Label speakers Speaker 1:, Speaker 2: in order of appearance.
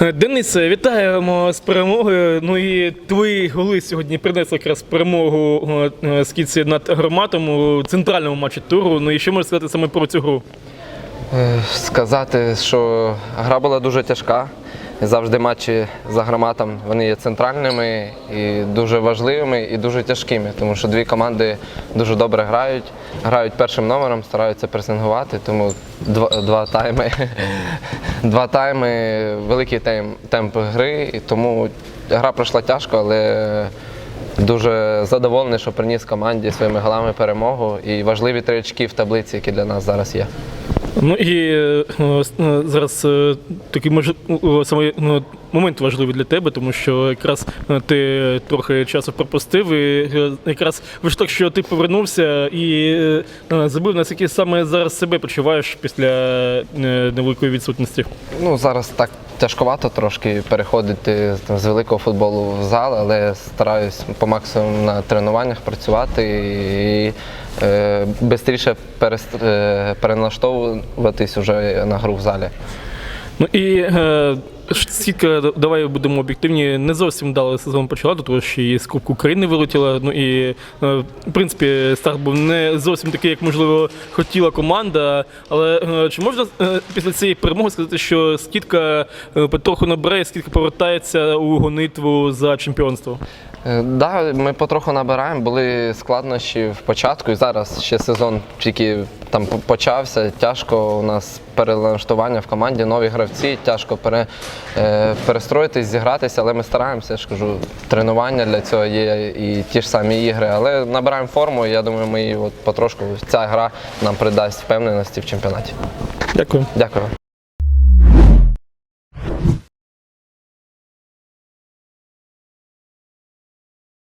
Speaker 1: Денис, вітаємо з перемогою. Ну і твої голи сьогодні принесли якраз перемогу е, скіці над громатом у центральному матчі туру. Ну і що можеш сказати саме про цю гру?
Speaker 2: Е, Сказати, що гра була дуже тяжка. Завжди матчі за громатом вони є центральними і дуже важливими і дуже тяжкими, тому що дві команди дуже добре грають, грають першим номером, стараються пресингувати, тому два, два тайми, два тайми, великий тайм, темп гри, і тому гра пройшла тяжко, але дуже задоволений, що приніс команді своїми голами перемогу і важливі три очки в таблиці, які для нас зараз є.
Speaker 1: Ну і е, е, зараз е, такий може ну, саме ну, момент важливий для тебе, тому що якраз ти трохи часу пропустив, і якраз вийшло так, що ти повернувся і забив, наскільки саме зараз себе почуваєш після невеликої відсутності.
Speaker 2: Ну, зараз так тяжковато трошки переходити з великого футболу в зал, але стараюсь по максимуму на тренуваннях працювати і швидше переналаштовуватись уже на гру в залі.
Speaker 1: Ну і е, скільки, давай будемо об'єктивні, не зовсім вдало сезон почала, до того що і з Кубку України вилетіла. Ну і е, в принципі старт був не зовсім такий, як можливо хотіла команда. Але е, чи можна е, після цієї перемоги сказати, що скидка е, потроху набирає, скидка повертається у гонитву за чемпіонство?
Speaker 2: Да, ми потроху набираємо. Були складнощі в початку, і зараз ще сезон тільки там почався. Тяжко у нас перелаштування в команді, нові гравці, тяжко пере, перестроїтись, зігратися, але ми стараємося. Я ж кажу, тренування для цього є і ті ж самі ігри. Але набираємо форму. і Я думаю, ми її от потрошку ця гра нам придасть впевненості в чемпіонаті.
Speaker 1: Дякую.
Speaker 2: Дякую.